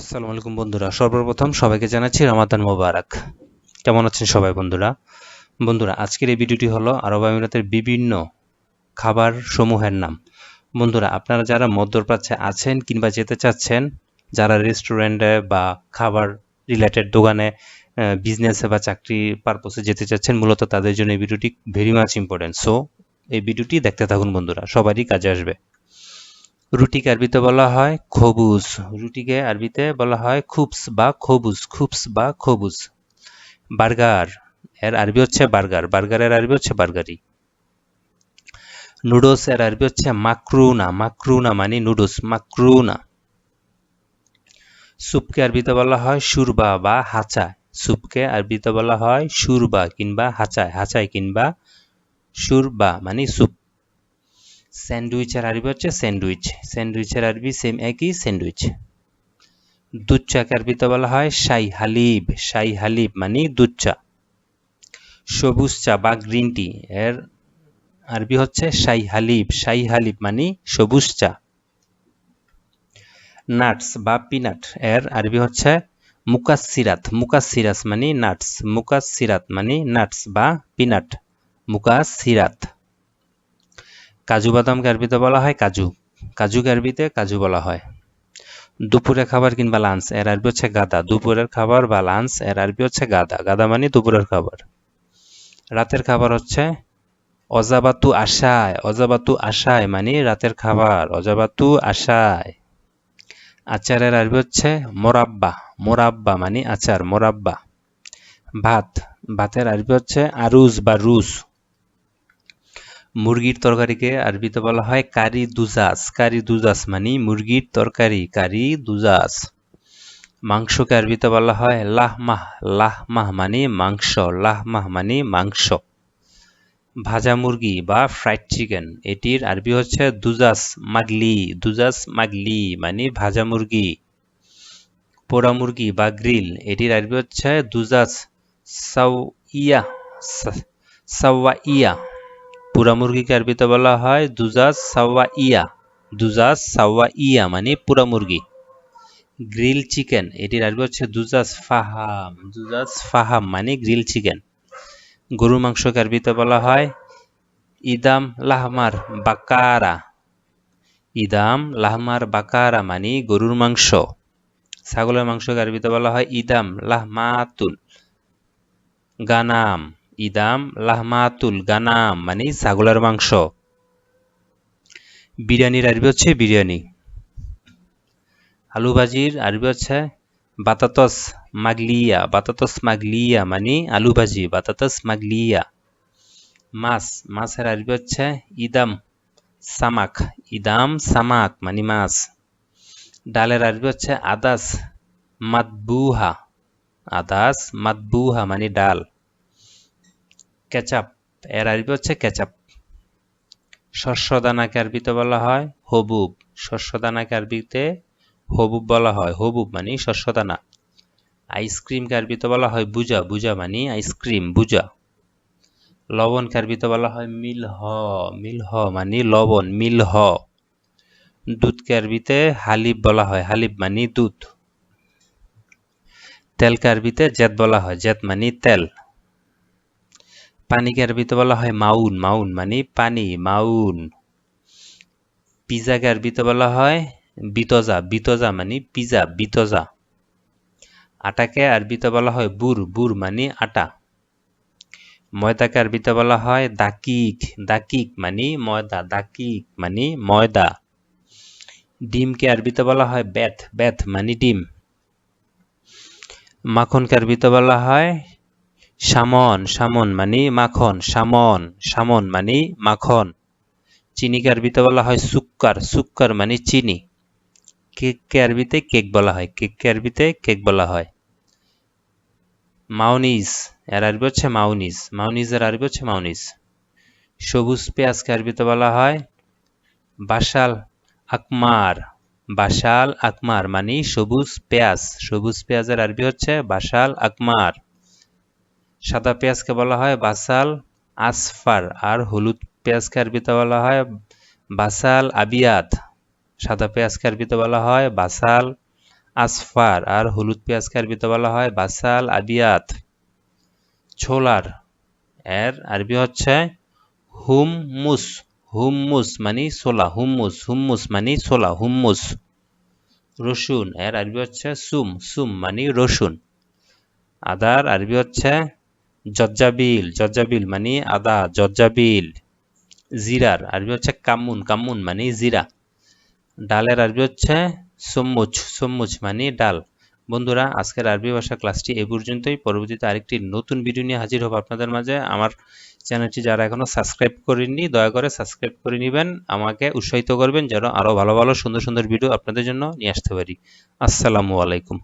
আসসালামু আলাইকুম বন্ধুরা, সর্বপ্রথম সবাইকে জানাচ্ছি রমাদান মোবারক। কেমন আছেন সবাই বন্ধুরা? বন্ধুরা, আজকের এই ভিডিওটি হলো আরব আমিরাতের বিভিন্ন খাবার সমূহের নাম। বন্ধুরা, আপনারা যারা মধ্যপ্রাচ্যে আছেন কিংবা যেতে চাচ্ছেন, যারা রেস্টুরেন্টে বা খাবার রিলেটেড দোকানে বিজনেসে বা চাকরি পারপসে যেতে চাচ্ছেন, মূলত তাদের জন্য এই ভিডিওটি ভেরি মাচ ইম্পর্টেন্ট সো এই ভিডিওটি দেখতে থাকুন বন্ধুরা, সবারই কাজে আসবে। রুটিকে আরবিতে বলা হয় খবুজ? রুটিকে আরবিতে বলা হয় খুবস বা খবুজ, খুবস বা খবুজ। বার্গার, এর আরবি হচ্ছে বার্গার বার্গারের আরবি হচ্ছে বার্গারি। নুডলস এর আরবি হচ্ছে মাকরুনা মাকরুনা মানে নুডলস, মাকরুনা। স্যুপকে আরবিতে বলা হয় সুরবা বা হাঁচা স্যুপকে আরবিতে বলা হয় সুরবা কিংবা হাঁচায় হাঁচায় কিংবা সুরবা মানে স্যুপ স্যান্ডউইচের আরবি হচ্ছে স্যান্ডউইচ স্যান্ডউইচের আরবি সেম একই স্যান্ডউইচ দুধ চাকে আরবিতে বলা হয় শাই হালিব। শাই হালিব মানে দুধ চা। সবুজ চা বা গ্রিন টি এর আরবি হচ্ছে শাই হালিব। শাই হালিব মানে সবুজ চা। নাটস বা পিনাট এর আরবি হচ্ছে মুকাসিরাত মুকাসিরাস মানে নাটস মুকাসিরাত মানে নাটস বা পিনাট মুকাসিরাত কাজু বাদামকে আরবিতে বলা হয় কাজু। কাজু আরবিতে কাজু বলা হয়। দুপুরের খাবার কিংবা লাঞ্চ এর আরবি হচ্ছে গাদা। দুপুরের খাবার বা লাঞ্চ এর আরবি হচ্ছে গাদা। গাদা মানে দুপুরের খাবার। রাতের খাবার হচ্ছে অজাবাতু আশায়। অজাবাতু আশায় মানে রাতের খাবার। অজাবাতু আশায়। আচারের আরবি হচ্ছে মোরাব্বা। মোরাব্বা মানে আচার, মোরাব্বা। ভাত। ভাতের আরবি হচ্ছে আরুজ বা রুজ মুরগির তরকারিকে আরবিতে বলা হয় কারি দুজাস। কারি দুজাস মানে মুরগির তরকারি, কারি দুজাস। মাংসকে আরবিতে বলা হয় লাহমাহ। লাহমাহ মানে মাংস, লাহমাহ মানে মাংস। ভাজা মুরগি বা ফ্রাইড চিকেন এটির আরবি হচ্ছে দুজাস মাগলি। দুজাস মাগলি মানে ভাজা মুরগি। পোড়া মুরগি বা গ্রিল, এটির আরবি হচ্ছে দুজাস সাউ ইয়া সাওয়া ইয়া পুরা মুরগিকে আরবিতে বলা হয় দুজাজ সাওয়া ইয়া। দুজাজ সাওয়া ইয়া মানে পুরা মুরগি। গ্রিল চিকেন, এটির আরবি হচ্ছে দুজাজ ফাহাম। দুজাজ ফাহাম মানে গ্রিল চিকেন। গরুর মাংসকে আরবিতে বলা হয় ইদাম লাহমার বাকারা। ইদাম লাহমার বাকারা মানে গরুর মাংস। ছাগলের মাংসকে আরবিতে বলা হয় ইদাম লাহমাতুল গানাম। ইদাম লাহমাতুল গানাম মানে ছাগলের মাংস। বিরিয়ানির আরবি হচ্ছে বিরিয়ানি। আলু ভাজির আরবি হচ্ছে বাতাতস মাগলিয়া। বাতাতস মাগলিয়া মানে আলু ভাজি, বাতাতস মাগলিয়া। মাছ, মাছের আরবি হচ্ছে ইদাম সামাক। ইদাম সামাক মানে মাছ। ডালের আরবি হচ্ছে আদাস মাতবুহা আদাস মাতবুহা মানে ডাল। কেচাপ, এর আরবি হচ্ছে কেচাপ। শস্য দানাকে আরবিতে বলা হয় হবুব। শস্য দানাকে আরবিতে হবুব বলা হয়। হবুব মানে শস্য দানা আইসক্রিমকে আরবিতে বলা হয় বুজা। বুজা মানে আইসক্রিম, বুজা। লবণকে আরবিতে বলা হয় মিলহ। মিলহ মানে লবণ, মিলহ। দুধকে আরবিতে হালিব বলা হয়। হালিব মানে দুধ। তেলকে আরবিতে জেদ বলা হয়। জেদ মানে তেল। পানিকে আরবিতে বলা হয় মাউন মাউন মানে পানি, মাউন। পিজাকে আরবিতে বলা হয় বিতজা বিতজা মানে পিজা, বিতজা। আটাকে আরবিতে বলা হয় বুর বুর মানে আটা। ময়দাকে আরবিতে বলা হয় দাকিক দাকিক মানে ময়দা, দাকিক মানে ময়দা। ডিমকে আরবিতে বলা হয় বেথ বেথ মানে ডিম। মাখনকে আরবিতে বলা হয় সামন সামন মানে মাখন, সামন সামন মানে মাখন। চিনিকে আরবিতে বলা হয় সুক্কার সুক্কার মানে চিনি। কেককে আরবিতে কেক বলা হয় কেককে আরবিতে কেক বলা হয়। মাউনিজ, এর আরবি হচ্ছে মাউনিজ মাউনিজের আরবি হচ্ছে মাউনিজ। সবুজ পেঁয়াজকে আরবিতে বলা হয় বাসাল আকমার বাসাল আকমার মানে সবুজ পেঁয়াজ। সবুজ পেঁয়াজের আরবি হচ্ছে বাসাল আকমার। সাদা পেঁয়াজকে বলা হয় বাসাল আসফার, আর হলুদ পেঁয়াজকে আরবিতে বলা হয় বাসাল আবিয়াত সাদা পেঁয়াজকে আরবিতে বলা হয় বাসাল আসফার, আর হলুদ পেঁয়াজকে আরবিতে বলা হয় বাসাল আবিয়াত ছোলার, এর আরবি হচ্ছে হুমমুস হুমমুস মানে সোলা হুমমুস হুমমুস মানে সোলা হুমমুস। রসুন, এর আরবি হচ্ছে সুম সুম মানে রসুন। আদার আরবি হচ্ছে জজ্জাবিল জজ্জাবিল মানে আদা, জজ্জাবিল, জিরার। আরবি হচ্ছে কামুন কামুন মানে জিরা। ডালের আরবি হচ্ছে সম্মুচ সম্মুচ মানে ডাল। বন্ধুরা, আজকের আরবি ভাষা ক্লাসটি এ পর্যন্তই। পরবর্তীতে আরেকটি নতুন ভিডিও নিয়ে হাজির হব আপনাদের মাঝে। আমার চ্যানেলটি যারা এখনও সাবস্ক্রাইব করেননি, দয়া করে সাবস্ক্রাইব করে নেবেন। আমাকে উৎসাহিত করবেন যেন আরও ভালো ভালো, সুন্দর সুন্দর ভিডিও আপনাদের জন্য নিয়ে আসতে পারি। আসসালামু আলাইকুম।